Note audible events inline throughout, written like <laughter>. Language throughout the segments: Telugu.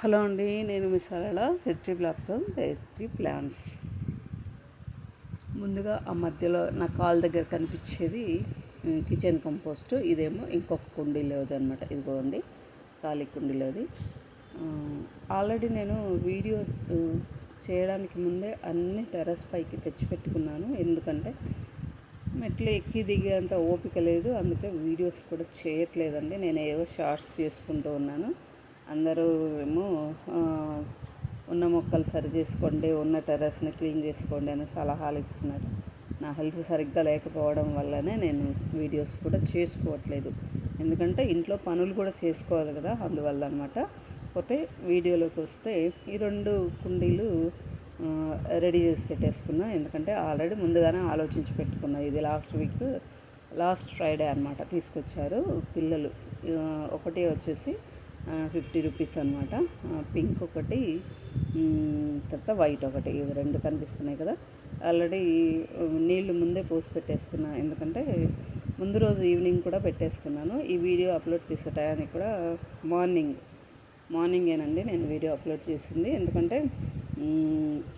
హలో అండి నేను మీ సరళ హెచ్డి బ్లాక్ హెచ్డి ప్లాన్స్. ముందుగా ఆ మధ్యలో నా కాల్ దగ్గర కనిపించేది కిచెన్ కంపోస్ట్. ఇదేమో ఇంకొక కుండీలోది అనమాట ఇదిగోండి ఖాళీ కుండీలోది ఆ, ఆల్రెడీ నేను వీడియో చేయడానికి ముందే అన్ని టెర్రస్ పైకి తెచ్చిపెట్టుకున్నాను ఎందుకంటే మెట్లు ఎక్కి దిగేంత ఓపిక లేదు అందుకే వీడియోస్ కూడా చేయట్లేదండి. నేను ఏవో షార్ట్స్ చేసుకుంటూ ఉన్నాను. అందరూ ఏమో ఉన్న మొక్కలు సరి చేసుకోండి ఉన్న టెర్రస్ని క్లీన్ చేసుకోండి అని సలహాలు ఇస్తున్నారు. నా హెల్త్ సరిగ్గా లేకపోవడం వల్లనే నేను వీడియోస్ కూడా చేసుకోవట్లేదు. ఎందుకంటే ఇంట్లో పనులు కూడా చేసుకోవాలి కదా అందువల్ల అనమాట పోతే వీడియోలోకి వస్తే ఈ రెండు కుండీలు రెడీ చేసి పెట్టేసుకున్నా. ఎందుకంటే ఆల్రెడీ ముందుగానే ఆలోచించి పెట్టుకున్నా. ఇది లాస్ట్ వీక్ లాస్ట్ ఫ్రైడే అనమాట తీసుకొచ్చారు పిల్లలు. ఒకటి వచ్చేసి ఫిఫ్టీ రూపీస్ అనమాట పింక్ ఒకటి తర్వాత వైట్ ఒకటి ఇవి రెండు కనిపిస్తున్నాయి కదా. ఆల్రెడీ నీళ్ళు ముందే పోసి పెట్టేసుకున్నా. ఎందుకంటే ముందు రోజు ఈవినింగ్ కూడా పెట్టేసుకున్నాను. ఈ వీడియో అప్లోడ్ చేసే టయానికి కూడా మార్నింగ్ మార్నింగేనండి నేను వీడియో అప్లోడ్ చేసింది. ఎందుకంటే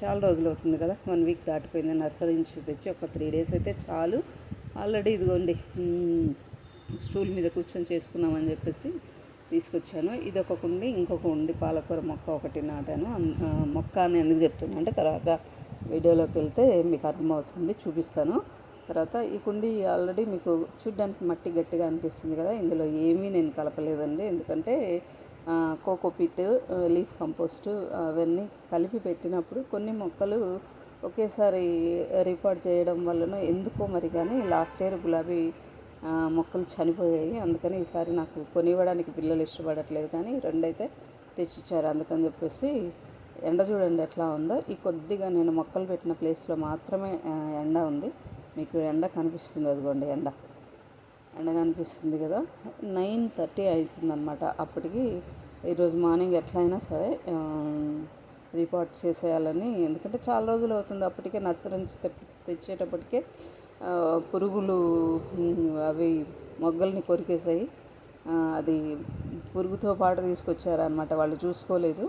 చాలా రోజులు అవుతుంది కదా. వన్ వీక్ దాటిపోయింది. నర్సరీ నుంచి తెచ్చి ఒక త్రీ డేస్ అయితే చాలు. ఆల్రెడీ ఇదిగోండి స్టూల్ మీద కూర్చొని చేసుకుందామని చెప్పేసి తీసుకొచ్చాను. ఇది ఒక కుండి ఇంకొక ఉండి పాలకూర మొక్క ఒకటి నాటాను. మొక్క అని ఎందుకు చెప్తున్నా అంటే తర్వాత వీడియోలోకి వెళ్తే మీకు అర్థమవుతుంది చూపిస్తాను. తర్వాత ఈ కుండి ఆల్రెడీ మీకు చూడ్డానికి మట్టి గట్టిగా అనిపిస్తుంది కదా ఇందులో ఏమీ నేను కలపలేదండి. ఎందుకంటే కోకోపిట్ లీఫ్ కంపోస్ట్ అవన్నీ కలిపి పెట్టినప్పుడు కొన్ని మొక్కలు ఒకేసారి రిపోర్ట్ చేయడం వలన ఎందుకో మరి కానీ లాస్ట్ ఇయర్ గులాబీ మొక్కలు చనిపోయాయి. అందుకని ఈసారి నాకు కొనివ్వడానికి పిల్లలు ఇష్టపడట్లేదు కానీ రెండైతే తెచ్చిచ్చారు. అందుకని చెప్పేసి ఎండ చూడండి ఎట్లా ఉందో. ఈ కొద్దిగా నేను మొక్కలు పెట్టిన ప్లేస్లో మాత్రమే ఎండ ఉంది. మీకు ఎండ కనిపిస్తుంది అదిగోండి ఎండ. ఎండ కనిపిస్తుంది కదా. నైన్ థర్టీ అవుతుందన్నమాట అప్పటికి ఈరోజు మార్నింగ్ ఎట్లయినా సరే రిపోర్ట్ చేసేయాలని. ఎందుకంటే చాలా రోజులు అవుతుంది. అప్పటికే నర్సరీ నుంచి తెప్పి తెచ్చేటప్పటికే పురుగులు అవి మొగ్గల్ని కొరికేసాయి అది పురుగుతో పాటు తీసుకొచ్చారనమాట వాళ్ళు చూసుకోలేదు.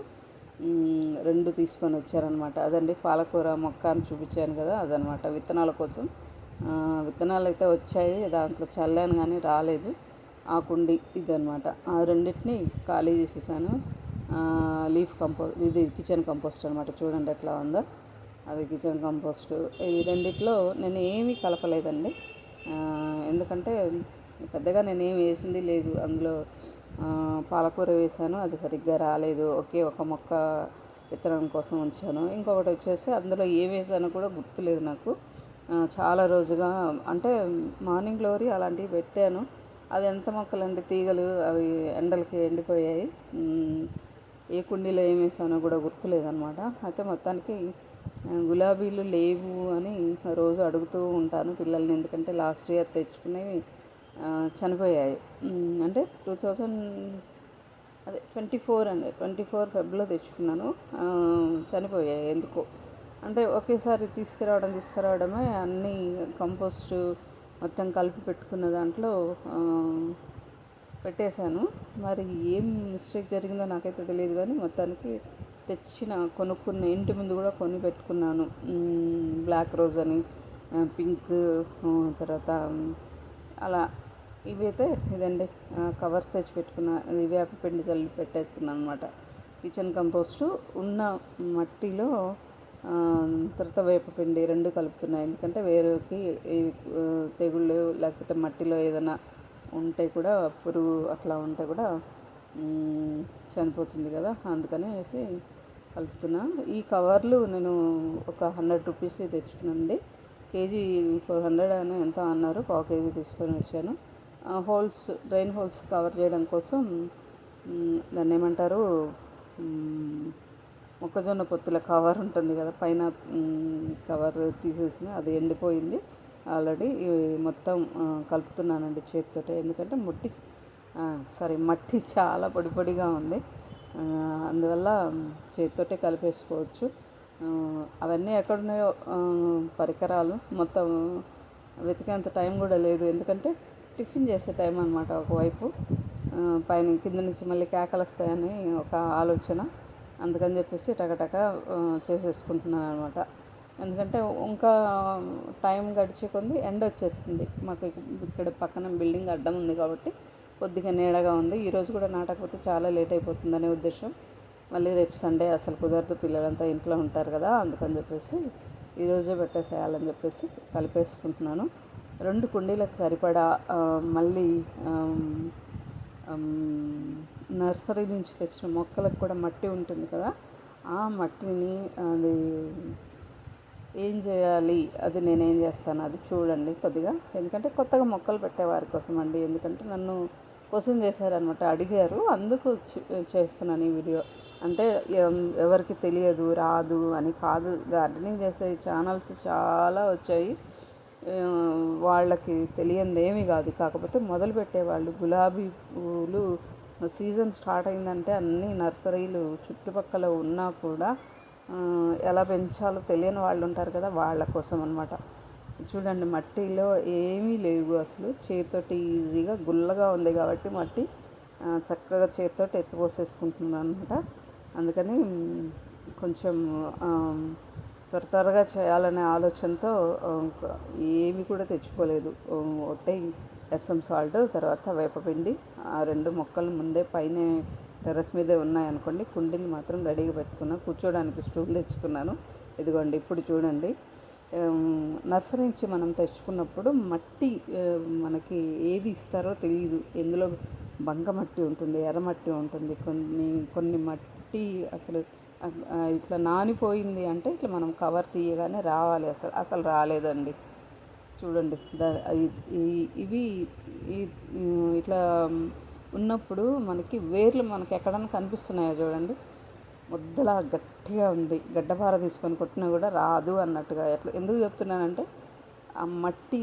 రెండు తీసుకొని వచ్చారనమాట అదండి పాలకూర మొక్క అని చూపించాను కదా అదనమాట విత్తనాల కోసం. విత్తనాలు అయితే వచ్చాయి. దాంట్లో చల్లాను కానీ రాలేదు. ఆ కుండి ఇదనమాట ఆ రెండింటిని ఖాళీ చేసేసాను. లీఫ్ కంపోస్ట్ ఇది కిచెన్ కంపోస్ట్ అనమాట చూడండి ఎట్లా ఉందో. అది కిచెన్ కంపోస్ట్ ఈ రెండిట్లో నేను ఏమీ కలపలేదండి. ఎందుకంటే పెద్దగా నేను ఏం వేసింది లేదు. అందులో పాలకూర వేసాను అది సరిగ్గా రాలేదు. ఒకే ఒక మొక్క విత్తనం కోసం ఉంచాను. ఇంకొకటి వచ్చేసి అందులో ఏం వేసానో కూడా గుర్తులేదు నాకు. చాలా రోజుగా అంటే మార్నింగ్ గ్లోరీ అలాంటివి పెట్టాను. అవి ఎంత మొక్కలండి? తీగలు అవి ఎండలకి ఎండిపోయాయి. ఏ కుండీలో ఏం వేసానో కూడా గుర్తులేదనమాట అయితే మొత్తానికి గులాబీలు లేవు అని రోజు అడుగుతూ ఉంటాను పిల్లల్ని ఎందుకంటే లాస్ట్ ఇయర్ తెచ్చుకునేవి చనిపోయాయి. అంటే టూ థౌజండ్ అదే ట్వంటీ ఫోర్ అండి ట్వంటీ ఫోర్ ఫెబ్లో తెచ్చుకున్నాను. చనిపోయాయి ఎందుకో. అంటే ఒకేసారి తీసుకురావడం తీసుకురావడమే అన్నీ కంపోస్ట్ మొత్తం కలిపి పెట్టుకున్న దాంట్లో పెట్టేశాను. మరి ఏం మిస్టేక్ జరిగిందో నాకైతే తెలియదు కానీ మొత్తానికి తెచ్చిన కొనుక్కున్న ఇంటి ముందు కూడా కొని పెట్టుకున్నాను. బ్లాక్ రోజ్ అని పింక్ తర్వాత అలా ఇవైతే ఇదండి. కవర్స్ తెచ్చి పెట్టుకున్న ఇది వేపపిండి చల్లి పెట్టేస్తున్నాను అనమాట కిచెన్ కంపోస్టు ఉన్న మట్టిలో తర్వాత వేపపిండి రెండు కలుపుతున్నాయి. ఎందుకంటే వేరుకి తెగుళ్ళు లేకపోతే మట్టిలో ఏదైనా ఉంటే కూడా పురుగు అట్లా ఉంటే కూడా చనిపోతుంది కదా. అందుకనేసి కలుపుతున్నా. ఈ కవర్లు నేను ఒక హండ్రెడ్ రూపీస్ తెచ్చుకున్నానండి. కేజీ ఫోర్ హండ్రెడ్ అని ఎంత అన్నారు. పావు కేజీ తీసుకొని వచ్చాను. హోల్స్ డ్రైన్ హోల్స్ కవర్ చేయడం కోసం దాన్ని ఏమంటారు మొక్కజొన్న పొత్తుల కవర్ ఉంటుంది కదా పైన కవర్ తీసేసి అది ఎండిపోయింది. ఆల్రెడీ మొత్తం కలుపుతున్నానండి చేతితోటే. ఎందుకంటే మట్టి సారీ మట్టి <laughs> చాలా పొడి పొడిగా ఉంది. అందువల్ల చేతితోటే కలిపేసుకోవచ్చు. అవన్నీ ఎక్కడున్నాయో పరికరాలు మొత్తం వెతికేంత టైం కూడా లేదు. ఎందుకంటే టిఫిన్ చేసే టైం అనమాట ఒకవైపు. పైన కింద నుంచి మళ్ళీ కేకలు వస్తాయని ఒక ఆలోచన. అందుకని చెప్పేసి టకటక చేసేసుకుంటున్నాను అనమాట ఎందుకంటే ఇంకా టైం గడిచే కొంది ఎండ వచ్చేస్తుంది. మాకు ఇక్కడ పక్కన బిల్డింగ్ అడ్డం ఉంది కాబట్టి కొద్దిగా నీడగా ఉంది. ఈరోజు కూడా నాటకపోతే చాలా లేట్ అయిపోతుందనే ఉద్దేశం. మళ్ళీ రేపు సండే అసలు కుదరదు. పిల్లలంతా ఇంట్లో ఉంటారు కదా అందుకని చెప్పేసి ఈరోజే పెట్టేసేయాలని చెప్పేసి కలిపేసుకుంటున్నాను. రెండు కుండీలకు సరిపడా మళ్ళీ నర్సరీ నుంచి తెచ్చిన మొక్కలకు కూడా మట్టి ఉంటుంది కదా ఆ మట్టిని అది ఏం చేయాలి? అది నేనేం చేస్తాను? అది చూడండి కొద్దిగా. ఎందుకంటే కొత్తగా మొక్కలు పెట్టేవారి కోసం అండి. ఎందుకంటే నన్ను క్వశ్చన్ చేశారనమాట అడిగారు. అందుకు చేస్తున్నాను ఈ వీడియో. అంటే ఎవరికి తెలియదు రాదు అని కాదు. గార్డెనింగ్ చేసే ఛానల్స్ చాలా వచ్చాయి. వాళ్ళకి తెలియంది ఏమీ కాదు. కాకపోతే మొదలు పెట్టేవాళ్ళు గులాబీ పూలు సీజన్ స్టార్ట్ అయిందంటే అన్ని నర్సరీలు చుట్టుపక్కల ఉన్నా కూడా ఎలా పెంచాలో తెలియని వాళ్ళు ఉంటారు కదా వాళ్ళ కోసం అనమాట చూడండి మట్టిలో ఏమీ లేవు అసలు. చేతితోటి ఈజీగా గుల్లగా ఉంది కాబట్టి మట్టి చక్కగా చేతితోటి ఎత్తిపోసేసుకుంటున్నాను అనమాట అందుకని కొంచెం త్వర త్వరగా చేయాలనే ఆలోచనతో ఏమి కూడా తెచ్చుకోలేదు. ఒట్టే ఎప్సమ్ సాల్ట్ తర్వాత వేపపిండి ఆ రెండు మొక్కలు ముందే పైన టెర్రస్ మీదే ఉన్నాయనుకోండి కుండీలు మాత్రం రెడీగా పెట్టుకున్నా కూర్చోడానికి స్టూల్ తెచ్చుకున్నాను. ఇదిగోండి ఇప్పుడు చూడండి. నర్సరీ నుంచి మనం తెచ్చుకున్నప్పుడు మట్టి మనకి ఏది ఇస్తారో తెలియదు ఎందులో బంక మట్టి ఉంటుంది ఎర్రమట్టి ఉంటుంది కొన్ని కొన్ని మట్టి అసలు ఇట్లా నానిపోయింది అంటే ఇట్లా మనం కవర్ తీయగానే రావాలి. అసలు అసలు రాలేదండి. చూడండి ఇవి ఇట్లా ఉన్నప్పుడు మనకి వేర్లు మనకి ఎక్కడన్నా కనిపిస్తున్నాయో చూడండి. ముద్దలా గట్టిగా ఉంది. గడ్డపార తీసుకొని కొట్టినా కూడా రాదు అన్నట్టుగా ఎట్లా ఎందుకు చెప్తున్నానంటే ఆ మట్టి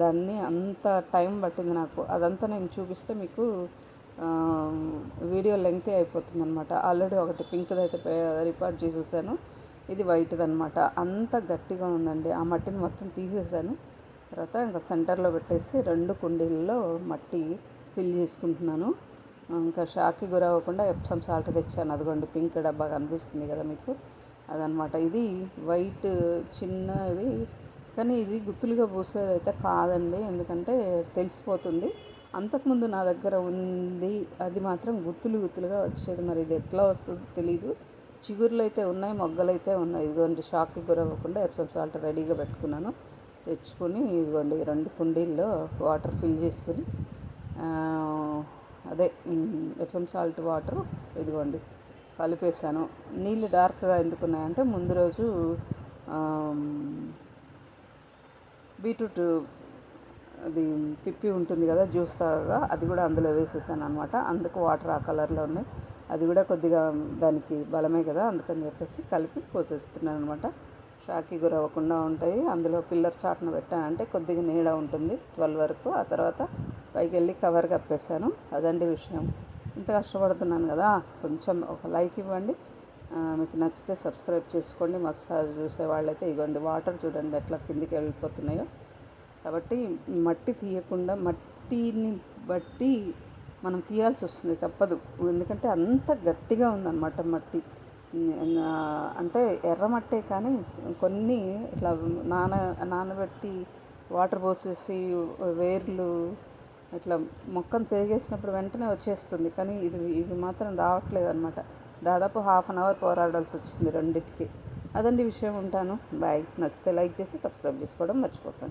దాన్ని అంత టైం పట్టింది నాకు. అదంతా నేను చూపిస్తే మీకు వీడియో లెంగ్త్ అయిపోతుంది అనమాట ఆల్రెడీ ఒకటి పింక్ది అయితే రికార్డ్ చేసేసాను. ఇది వైట్ది అనమాట అంత గట్టిగా ఉందండి. ఆ మట్టిని మొత్తం తీసేసాను. తర్వాత ఇంకా సెంటర్లో పెట్టేసి రెండు కుండీల్లో మట్టి ఫిల్ చేసుకుంటున్నాను. ఇంకా షాక్కి గురవ్వకుండా ఎప్సమ్ సాల్ట్ తెచ్చాను. అదిగోండి పింక్ డబ్బా కనిపిస్తుంది కదా మీకు. అదనమాట. ఇది వైట్ చిన్నది కానీ ఇది గుత్తులుగా పూసేది అయితే కాదండి. ఎందుకంటే తెలిసిపోతుంది. అంతకుముందు నా దగ్గర ఉంది. అది మాత్రం గుత్తులు గుత్తులుగా వచ్చేది. మరి ఇది ఎట్లా వస్తుందో తెలీదు. చిగురులు అయితే ఉన్నాయి మొగ్గలు అయితే ఉన్నాయి. ఇదిగోండి షాక్కి గురవ్వకుండా ఎప్సమ్ సాల్ట్ రెడీగా పెట్టుకున్నాను. తెచ్చుకొని ఇదిగోండి రెండు కుండీల్లో వాటర్ ఫిల్ చేసుకుని అదే ఎఫ్ఎం సాల్ట్ వాటర్ ఇదిగోండి కలిపేసాను నీళ్ళు డార్క్గా ఎందుకున్నాయంటే ముందు రోజు బీట్రూట్ అది పిప్పి ఉంటుంది కదా జ్యూస్ తాగా అది కూడా అందులో వేసేసాను అనమాట అందుకు వాటర్ ఆ కలర్లో ఉన్నాయి. అది కూడా కొద్దిగా దానికి బలమే కదా అందుకని చెప్పేసి కలిపి పోసేస్తున్నాను అనమాట షాకి గురవ్వకుండా ఉంటాయి. అందులో పిల్లర్ చాట్న పెట్టానంటే కొద్దిగా నీడ ఉంటుంది ట్వెల్వ్ వరకు. ఆ తర్వాత పైకి వెళ్ళి కవర్ కప్పేసాను అదండి విషయం. ఇంత కష్టపడుతున్నాను కదా కొంచెం ఒక లైక్ ఇవ్వండి. మీకు నచ్చితే సబ్స్క్రైబ్ చేసుకోండి. మసాజ్ చూసే వాళ్ళైతే ఇగోండి వాటర్ చూడండి ఎట్లా కిందికి వెళ్ళిపోతున్నాయో. కాబట్టి మట్టి తీయకుండా మట్టిని బట్టి మనం తీయాల్సి వస్తుంది తప్పదు. ఎందుకంటే అంత గట్టిగా ఉందన్నమాట మట్టి. అంటే ఎర్రమట్టే కానీ కొన్ని ఇట్లా నాన నానబెట్టి వాటర్ పోసేసి వేర్లు ఇట్లా మొక్కను తిరిగేసినప్పుడు వెంటనే వచ్చేస్తుంది. కానీ ఇది ఇవి మాత్రం రావట్లేదు అనమాట దాదాపు హాఫ్ అన్ అవర్ పోరాడాల్సి వచ్చింది రెండింటికి. అదండి విషయం ఉంటాను. బాయ్. నచ్చితే లైక్ చేసి సబ్స్క్రైబ్ చేసుకోవడం మర్చిపోకండి.